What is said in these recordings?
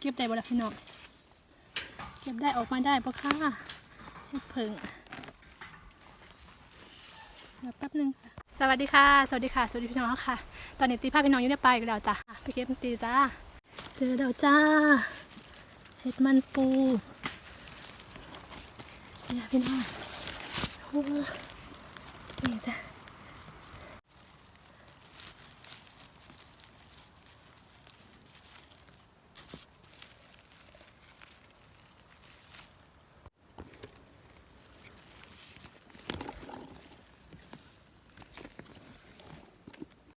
เก็บได้บ่ล่ะพี่น้อง เก็บได้ออกมาได้ปะค่ะเห็ดเพิ่งเดี๋ยวแป๊บนึงสวัสดีค่ะ สวัสดีค่ะ สวัสดีพี่น้องค่ะ ตอนนี้ตีพาพพี่น้องอยู่ในป่าอีกแล้วจ้ะไปเก็บตีจ้า เจอแล้วจ้า เห็ดมันปูเนี่ยพี่น้องโอ้นี่จ้ะ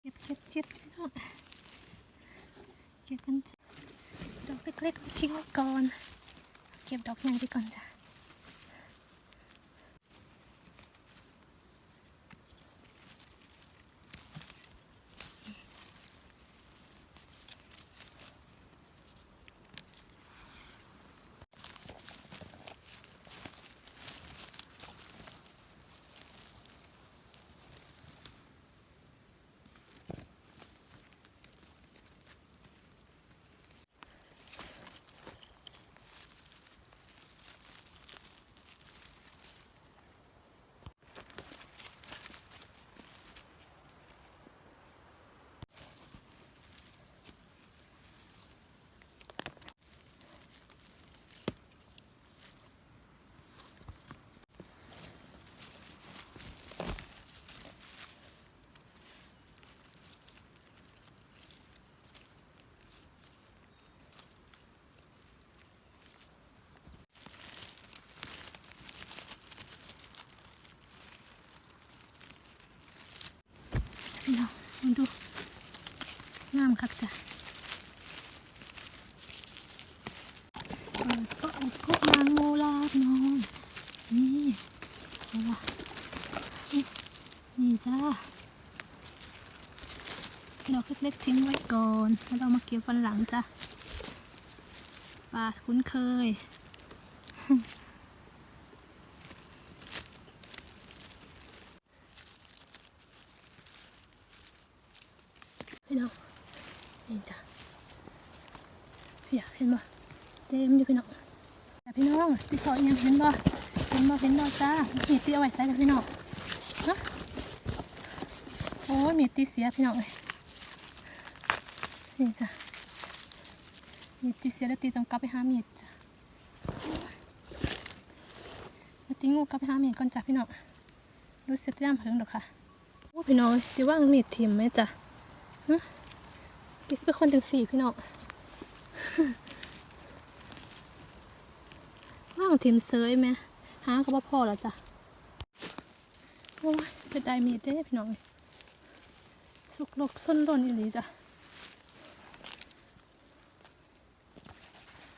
เก็บเก็บเก็บพี่น้องเก็บกันจ้ะดอกเล็กๆทิ้งไว้ก่อน เก็บ ดอามคักจ้ะเปิดก็อุดก็นางโมลาพี่น้องนี่สวัสดีนี่จ้าดอกเล็กๆทิ้งไว้ก่อนแล้วเรามาเก็บวันหลังจ้ะปลาคุ้นเคยพี่น้อง นี่จ้ะเพียเห็นบ่เต็มอยู่พี่น้องแต่พี่น้องพี่ขออีกอยังเห็นบ่เห็นบ่เห็นบ่จ้ามีดตีเอาไว้ใส่กับพี่น้องฮะโอ้ยมีดตีเสียพี่น้องเลยนี่จ้ะมีดตีเสียแล้วตีต้องกลับไปหามีดจ้ะแล้วตีงูกลับไปหามีดก่อนจ้ะพี่น้องรู้สึกย่ำเพิงดอกค่ะโอ้พี่น้องตีว่างมีดทิมไหมจ้ะติ เป็นคนจังสี่พี่น้องว่างทีมเซยไหมหาก็บ่พอแล้วจ้ะโอ้ยจะได้มีเด้พี่น้องสุกลกส้นต้นอีหลีจ้ะ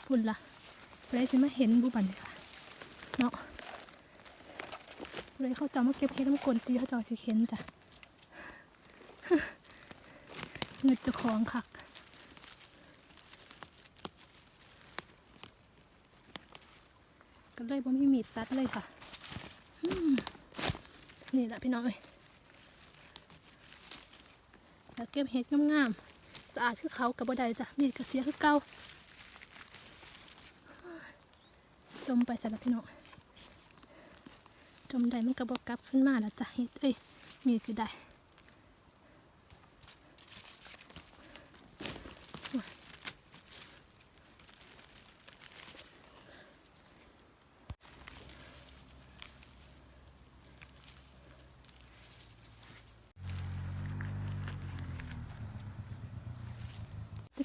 พุ่นละเลยสิมาเห็นบุบันเลยค่ะเนาะเลยเขาจะมาเก็บเห็ดน้ำกลนตีเขาจะเอสิเห็นจ้ะ เงินเจะของคักก็เลยบ่มีมีดตัดเลยค่ะอืมนี่แหละพี่น้องเอ้ยแล้วเก็บเห็ดงามๆสะอาดคือเขากับบ่ไดจ้ะมีดก็เสียคือเก่าจมไปใส่ละพี่น้องจมได้มันก็บอกลับขึ้นมาแล้วจ้ะเห็ดเอ้ยมีดคือได้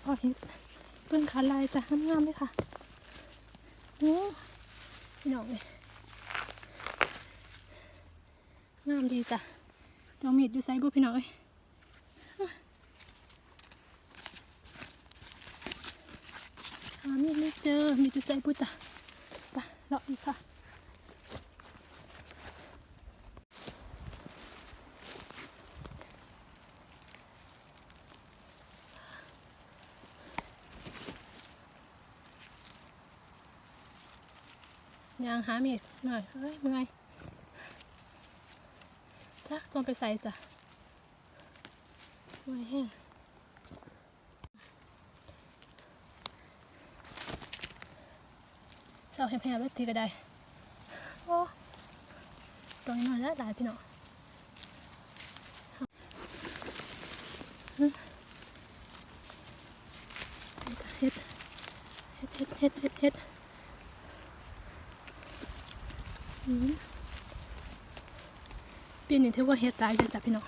พอเห็นเพิ่งขาลายจ้ะงามๆเลยค่ะโอ้พี่น้องเลยงามดีจ้ะเจ้ามีดอยู่ไซบุพี่น้องเอ้ยหามีดไม่เจอมีดอยู่ไซบุจ้ะไปเลาะอีกค่ะ ยางหามีหน่อย เฮ้ยมึงไงจ้าลองไปใส่จ้ะไม่แห้งเสาแหบๆแล้วทีก็ได้ โอ้ตรงนี้หน่อยแล้วหลายพี่น้องเฮ็ดเฮ็ดเฮ็ดเฮ็ดเฮ็ด ปีนี้ถือว่าเฮ็ดตายเลยจ้ะพี่น้อง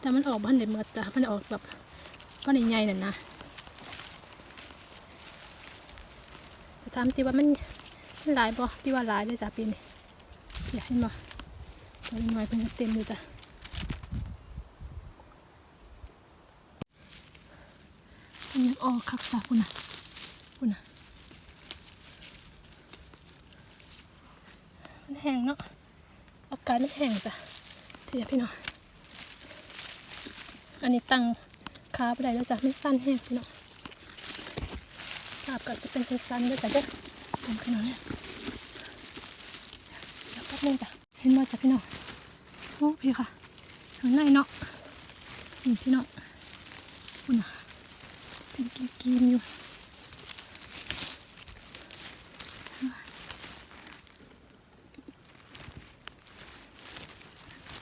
แต่มันออกบ้านเด็ดเมื่อจ้ะมันออกแบบก้อนใหญ่ๆนั่นนะแต่ถามตีว่ามันมันหลายบ่ที่ว่าหลายเลยจ้ะปีนี้อยากเห็นบ่ตัวน้อยเพิ่นก็เต็มอยู่จ้ะนยังออกคักจ้ะคุณนะคุณนะมันแห้งเนาะ อากาศมันแห้งจ้ะเทียพี่น้องอันนี้ตั้งขาไปได้แล้วจ้ะไม่สั้นแห้งพี่น้องขาบก็จะเป็นสั้นๆด้วยจ้ะเด้อตั้งพี่น้องเนี่ยแล้วแป๊บนึงจ้ะเห็นมาจ้ะพี่น้องโอ้พี่ค่ะข้างในเนาะนี่พี่น้องคุณน่ะเป็นกีกีมอยู่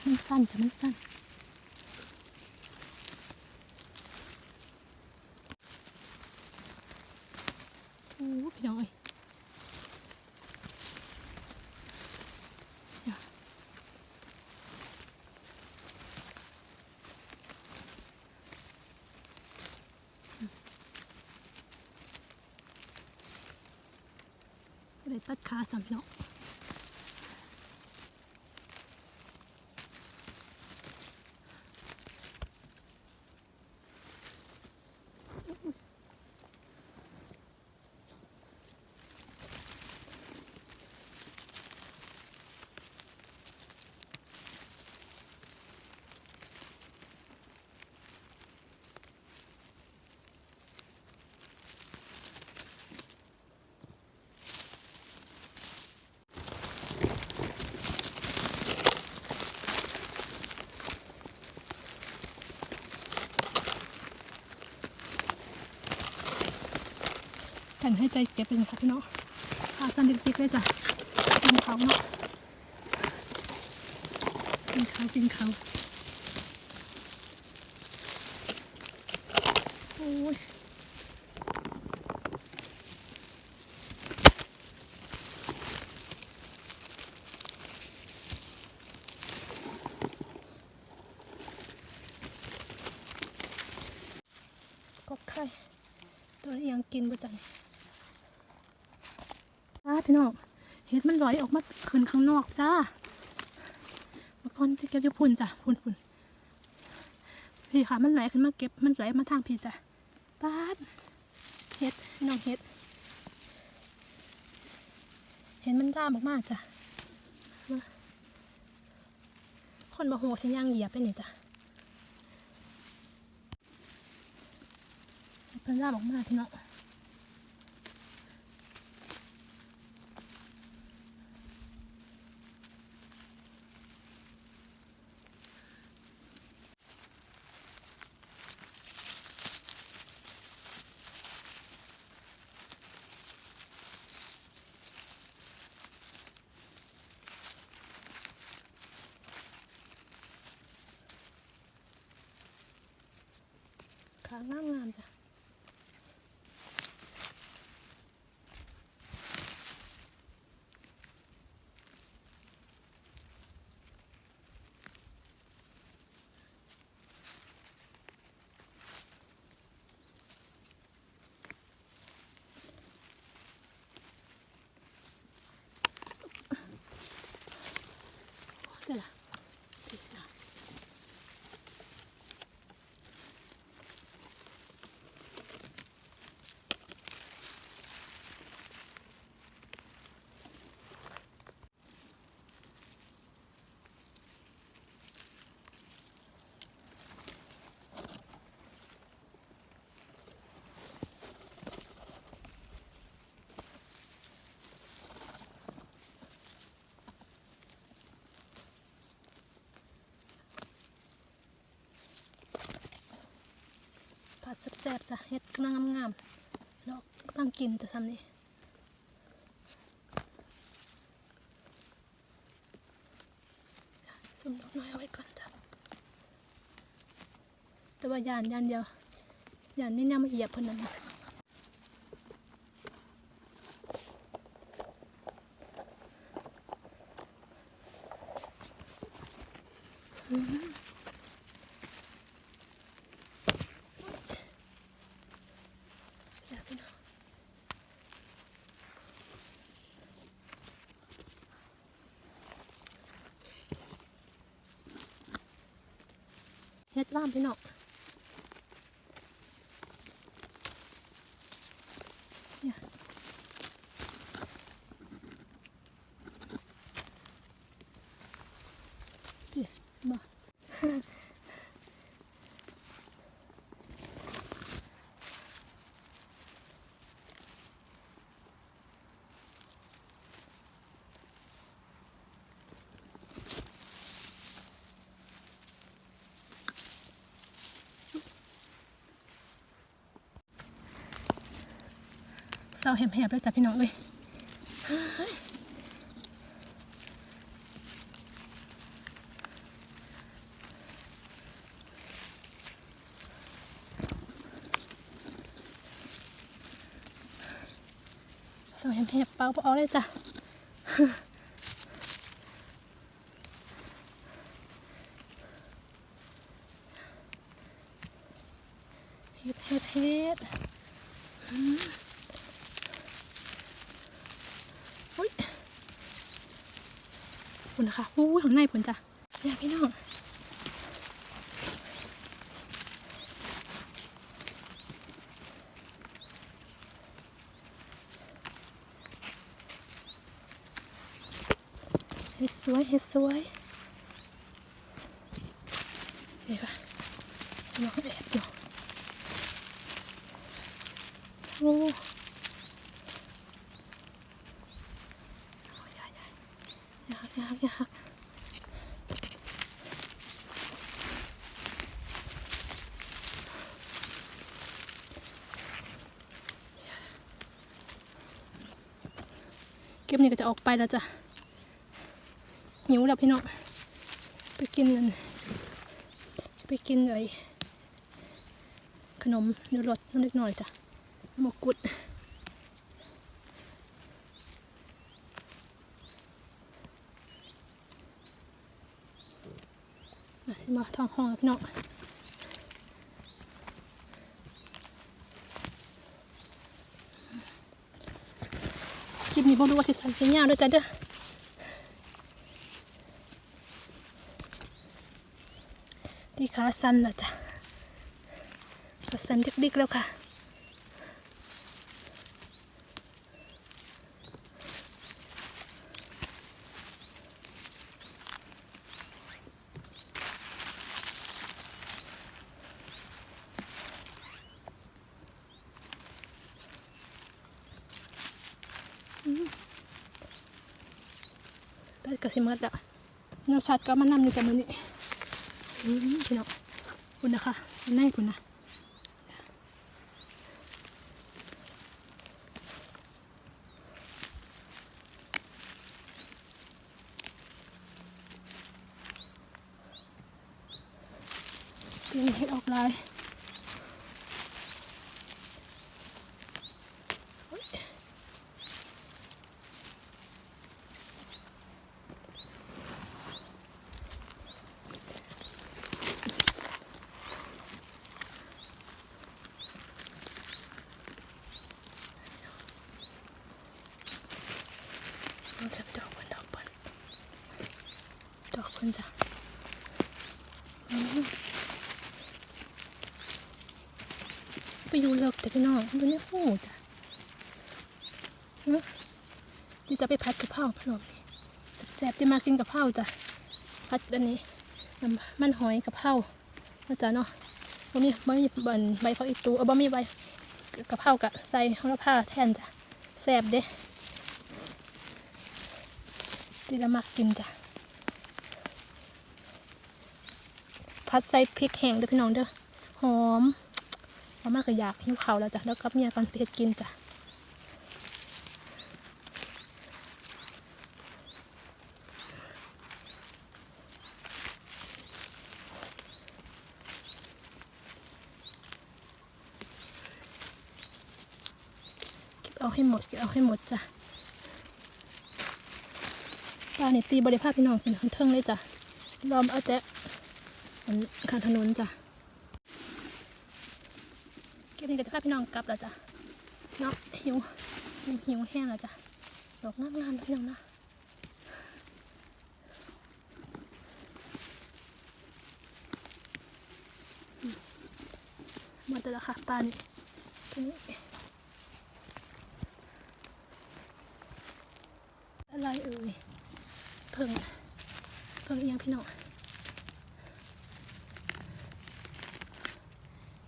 มัน สั้นจ้ะมันสั้น โอ้พี่น้อยเลยตัดขาสามพี่น้อง ผ่นให้ใจเก็บเป็นค่ะพี่น้องขาสันดิกๆเลยจ้ะกินเขาเนาะกินเขากินเขาโอ้ยกบไข่ตัวนี้ยังกินบ่จัง จ้าพี่น้องเห็ดมัน ลอยออกมาคืนข้างนอกจ้าเมื่อก่อนจะเก็บอยู่พุ่นจ้ะพุ่นพุ่นพี่ค่ะมันไหลขึ้นมาเก็บมันไหลมาทางพี่จ้ะป้าดเห็ดน้องเห็ด เห็นมันด้ามมากๆจ้ะคนบะโหฉันย่างเหยียบไปนี่จ้ะเห็ดมันด้ามมากๆพี่น้อง ขางามงามๆจ้ะ จะเฮ็ดกำลังงามๆแล้วกำลังกินจะทำนี่ซุ่มดอกน้อยเอาไว้ก่อนจ้ะแต่ว่ายานยานเดียวยานนี่เนี่ยมาเหยียบเพิ่นนั่น เฮ็ดล่ามพี่น้องเนี่ยเนี่ยมา เศร้าแหบๆเลยจ้ะพี่น้องเลยเฮ้ยเศร้าแหบๆเปล่าเอาเลยจ้ะเฮ็ดเฮ็ดเฮ็ด อุ้ยคุณนะคะอู้ย ข้างในผลจ้ะเนี่ยพี่น้องเฮ็ดสวยเฮ็ดสวยเดี๋ยวค่ะน้องแอบอยู่โอ้ อย่าอย่าอย่าอย่าอย่าเก็ บนี่ก็จะออกไปแล้วจ้ะหิวแล้วพี่น้องไปกินนั่นจะไปกินไอ้ขนมอยู่รถนิดหน่อยจ้ะมกกุดมาท้องห้องพี่น้อง ลิปนี้บอกรู้ว่าจะสั่นจะยาวด้วยจ้ะเด้อที่ขาสั้นแล้วจ้ะก็สั้นดิกๆแล้วค่ะ ได้ กระสิมัดละน้ำชัดก็มานำอยู่จากมือนี้อืมพี่น้องคุณนะคะคุณแน่คุณนะกินเห็ดออกลายโอ๊ย เอาจับดอกบนดอกบนดอกบนจ้ะอืมไป อยู่เลิกแต่พี่น้องดูเนี่ยโอ้จ้ะอื้อที่จะไปพัดกะเพราพะโล้แซ่บๆที่มากินกะเพราจ้ะพัดอันนี้มันหอยกะเพรานะจ๊ะเนาะบ่มีบ่มีบันใบผักอีตูเออบ่มีใบกะเพรากะใส่โหระพาแทนจ้ะแซ่บเด้ที่เรามักกินจ้ะพัดใส่พริกแห้งเด้อพี่น้องเด้อหอมามากก็อยากหิ้วเขาแล้วจ้ะแล้วก็เมียกันเพ็ดกินจ้ะเอาให้หมดเอาให้หมดจ้ะปลาเนี่ตีบริภาพพี่น้องเป็นคนเทิงเลยจ้ะ ลอมเอาแต่ขันถนนจ้ะ นี่ก็จะพาพี่น้องกลับแล้วจ้ะเนาะหิวหิวหิวแห้งแล้วจ้ะดอกงามๆนพี่น้องนะหมดแล้วค่ะปานี่ตัวนี้อะไรเอ่ยเพิ่งเพิ่งเอียงพี่น้อง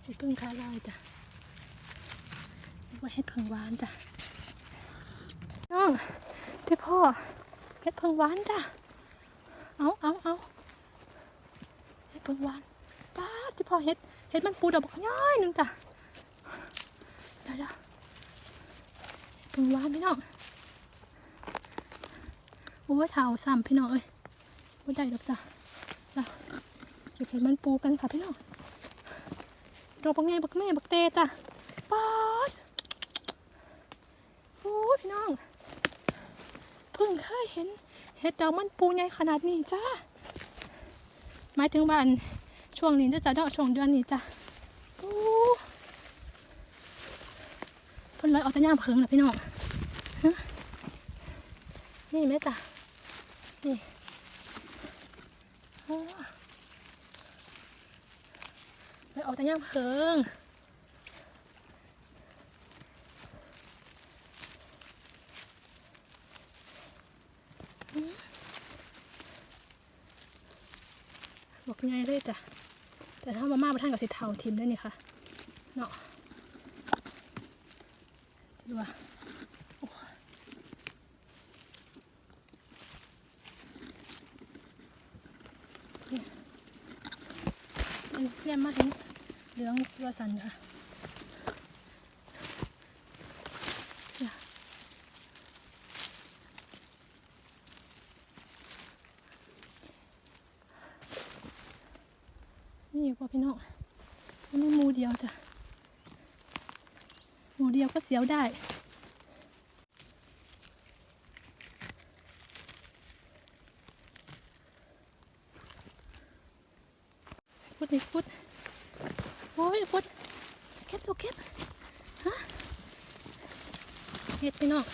เห็ดเพิ่งคาลายจ้ะ เรียกว่าเห็ดเพิ่งหวานจ้ะน้องเจ้พ่อเห็ดเพิ่งหวานจ้ะเอาเอาเอาเห็ดเพิ่งหวานป้าดเจ้พ่อเห็ดเห็ดมันปูดอกบักย่อยหนึ่งจ้ะเดี๋ยวเดี๋ยวเพิ่งหวานพี่น้องโอ้ยเท้าซ้ำพี่น้องเอ้ยไม่ได้ดอกจ้ะเราเก็บเห็ดมันปูกันค่ะพี่น้องดอกบักไงบักแม่บักเตจ้ะป๊อดโอ้ย พี่น้อง เพิ่งเคยเห็นเห็ดดอกมันปูใหญ่ขนาดนี้จ้าหมายถึงว่าอันช่วงนี้จะจะดอกช่วงเดือนนี้จ้ะโอ้เพิ่นเลยเอาแต่ย่ามเพิงนะพี่น้องนี่แม่จ้ะนี่โอ้เอาแต่ย่ามเพิงอืม บอกไงเลยจ้ะ แต่ถ้ามาม่าประท่านกับสิเทาทิมได้นี่ค่ะ เนาะดูว่าโอ้เนี่ยเนี่ยมาถึงเหลืองตัวสันค่ะเนี่ยนี่อีกว่าพี่น้อง อันนี้หมูเดียวจ้ะหมูเดียวก็เสียวได้พุดนี่พุดโอ้ยพุดเก็บตัวเก็บฮะเห็ดพี่น้อง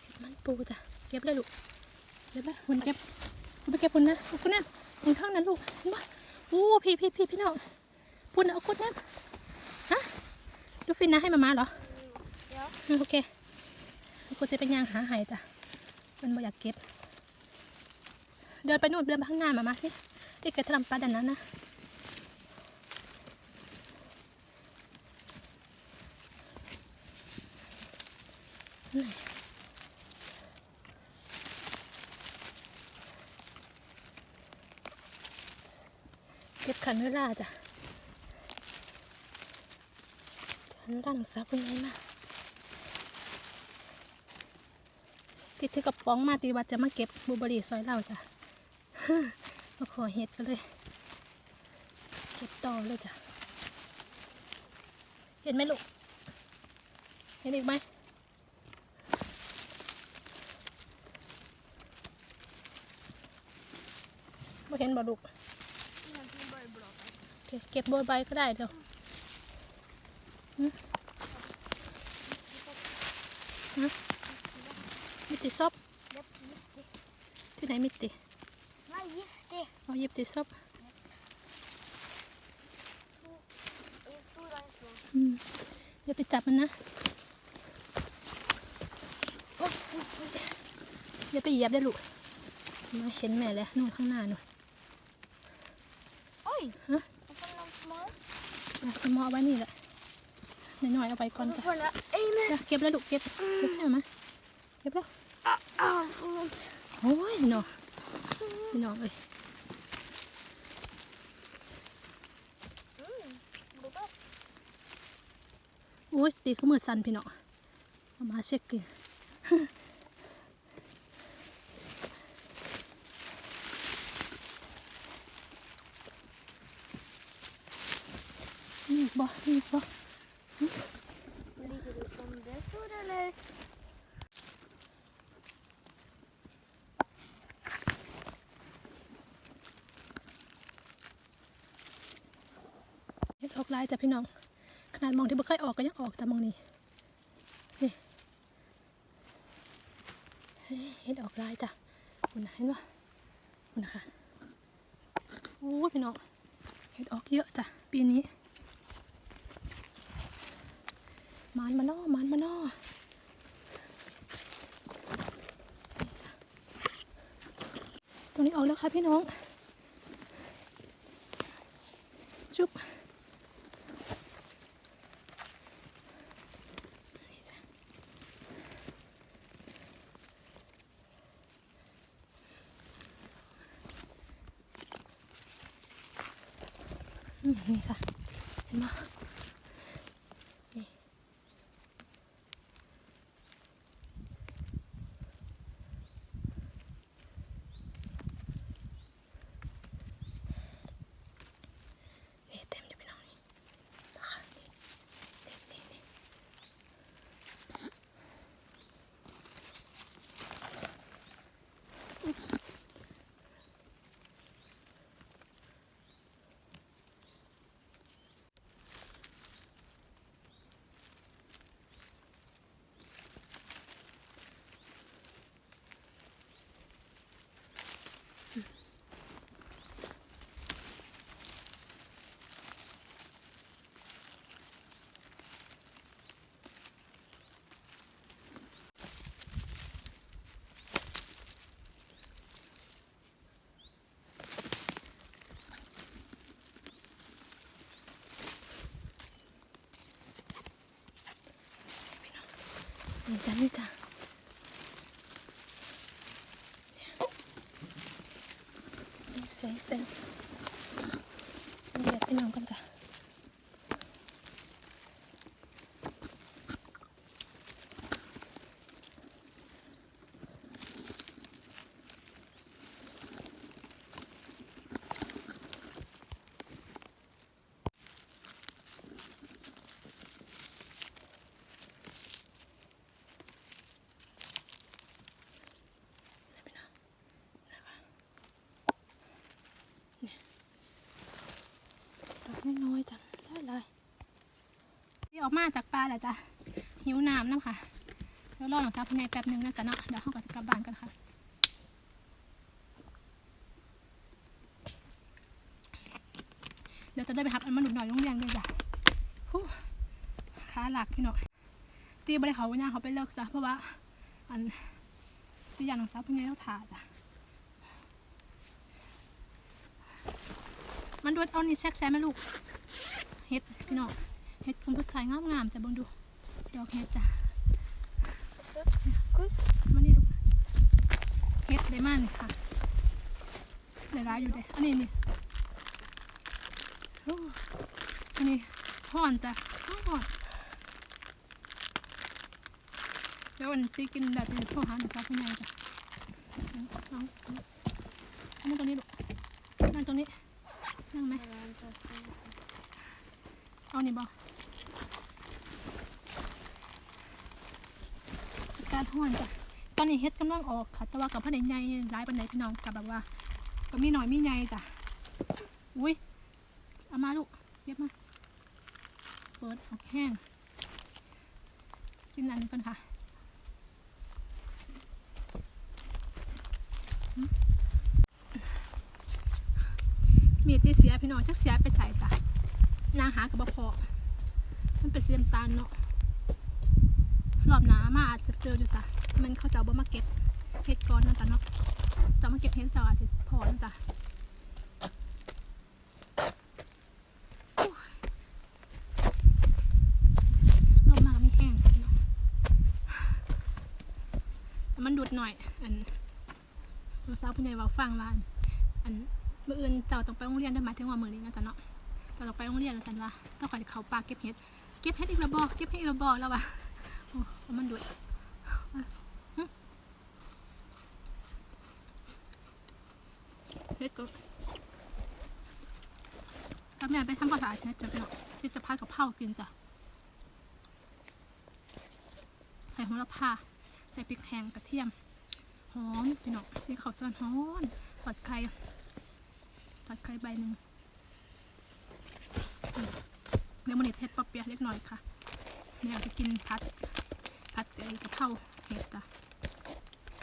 เห็ดมันปูจ้ะเก็บเลยลูกเก็บเลยคุณเก็บคุณไปเก็บคุณนะคุณนะคุณข้างนั้นลูกเห็นปะโอ้พี่พี่พี่พี่น้องปุ่นเอาคุดนะ ฟินนะให้มามาเหรอโอเคกูจะไปย่างหาไห้จ้ะมันบ่อยากเก็บ เดินไปนู่นเดินไปข้างหน้ามามาสิที่แกทำปลาดันนั้นนะเก็บขันเวลาจ้ะันด้านซับเป็นไงมาติดถือกระป๋องมาตีวัดจะมาเก็บบลูเบอรี่ซอยเราจ้ะมาขอเห็ดกันเลย เก็บต่อเลยจ้ะ เห็นไหมลูก เห็นอีกไหมไม่เห็นบ่ลูกเก็บบัวใบก็ได้เดี๋ยว มิติซอบเย็บยิบดิที่ไหนมิติไม่ยิบดิเอาหยิบติซอบเอ้ยตู้ไรตัวอืมอย่าไปจับมันนะโอ้ยโอ้ยโอ้ยอย่าไปเหยียบได้ลูก มาเห็นแม่แล้วนู่นข้างหน้านู่นโอ้ยฮะมันกำลังสมองเอาสมอเอาไว้นี่แหละ น้อยๆเอาไปก่อนจ้ะเก็บแล้วลูกเก็บเก็บให้มาเก็บแล้วโอ้ยเนาะพี่น้อเอ้ยโอ้ยตีเขามือสั่นพี่น้องเอามาเช็คกินนี่บ่นี่บ่ Tutele. เฮ็ด ออกลายจ้ะพี่น้อง ขนาดมองที่บ่เคยออกก็ยังออกจ้ะมองนี่นี่เฮ้ยเฮ็ดออกลายจ้ะคุณนะเห็นปะคุณนะคะโอ้พี่น้องเฮ็ดออกเยอะจ้ะปีนี้มันมานอมันมานอตรงนี้ออกแล้วค่ะพี่น้อง นี่ค่ะเห็นไหมนี่นี่เต็มเลยพี่น้องนี่นะคะนี่นี่นี่นี่ นี่จ้ะนี่จ้ะนี่แสงแสงเดี๋ยวพี่ น้องกันจ้ะดอกน้อยๆจังได้เลยที่ออกมาจากปลาแหละจ้ะหิวน้ำน้ำค่ะเดี๋ยวรอหนังซับภายในแป๊บหนึงนะจ๊ะเนาะเดี๋ยวเขาก็จะกลับบ้านกันค่ะเดี๋ยวจะได้ไปหับอันมาหนุนหน่อยโรงเรียนด้วยจ้ะฮู้ขาหลักพี่น้องตีบริเขาเนี่ยเขาไปเลิกจ้ะเพราะว่าอันที่ยานหนังซับภายในต้องถ่าจ้ะ มันดูเอานี่แช็กแซมไหมลูกเฮ็ดพี่น้องเฮ็ดคุณผู้ชายงามงามๆจะเบิ่งดู ดอกเฮ็ดจ้ะมันนี่ลูกเฮ็ดได้มากนี่ค่ะได้ร้ายอยู่เด้อันนี้นี่อ้อันนี้ห่อนจ้ะห่อนแล้ววันที่กินแบบนี้โทรหาหนูซับพี่นายจ้ะน้องอันนี้ตรงนี้ลูกนั่งตรงนี้ นั่งไหมเอานี่บอการห้อนจ้ะตอนนี้เฮ็ดกำลังออกค่ะ แต่ว่ากับพระเนใหญ่ร้ายปันไหนพี่น้องกับแบบว่าก็มีหน่อยมีใหญ่จ้ะอุ้ยเอามาลูกเย็บมา เปิดออกแห้งกินอันนี้ก่อนค่ะ มีที่เสียพี่น้องจักเสียไปใส่จ้ะนางหากับบพอมันเป็นสีน้ำตาลเนาะรอบหนามาอาจจะเจออยู่จ้ะมันเขาจะเอาบ่มาเก็บเห็ดก่อนนั่นจ้ะเนาะจะมาเก็บเห็ดจ้าอาจจะพอนั่นจ้ะลมมาก็ไม่แห้งมันดูดหน่อย อันลูกสาวผู้ใหญ่ว่าฟังว่าอันอัน มื่ออื่นเจ้าต้องไปโรงเรียนได้หมายถึงว่ามื้อนี้นะจ๊ะเนาะเราต้องไปโรงเรียนแล้วสันว่าต้องคอยเขาปลาเก็บเห็ด เก็บเห็ดอีกระบอกเก็บเห็ดอีกระบอกแล้วว่ะโอ้เอามันด้วยหึเห็ดก็ถ้าแม่ไปทำภาษาเห็ดจะเป็นที่จะพากับเผากินจ้ะใส่โหระพาใส่พริกแห้งกระเทียมหอมพี่น้องนี่ข้าวสารหอมทอดไข่ ทอดไข่ใบหนึ่งเดี๋ยวมันนี้เฮ็ดปอเปียเล็กน้อยค่ะแม่จะกินพัดพัดไอ้กะเพราเห็ดจ้ะ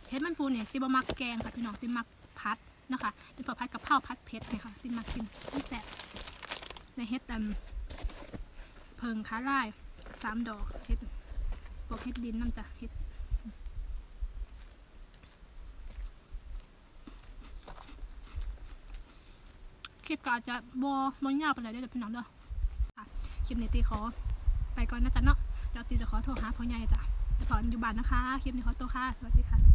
เห็ดมันปูเนี่ยติบมักแกงค่ะพี่น้องติมักพัดนะคะติบพัดกะเพราพัดเผ็ดเนี่ยค่ะติมักกินตั้งแต่ในเฮ็ดแต่เพิงขาลายสามดอกเฮ็ดพวกเฮ็ดดินน้ำจ้ะเฮ็ด คลิป ก็อาจจะบอบอยาวไปเลยเด้อเดี๋ยวพี่น้องเด้อค่ะคลิปนี้ตีขอไปก่อนนะจ๊ะเนาะเดี๋ยวตีจะขอโทรหาพ่อใหญ่จ้ะจะถอนอยู่บ้านนะคะ คลิปนี้ขอตัวค่ะ สวัสดีค่ะ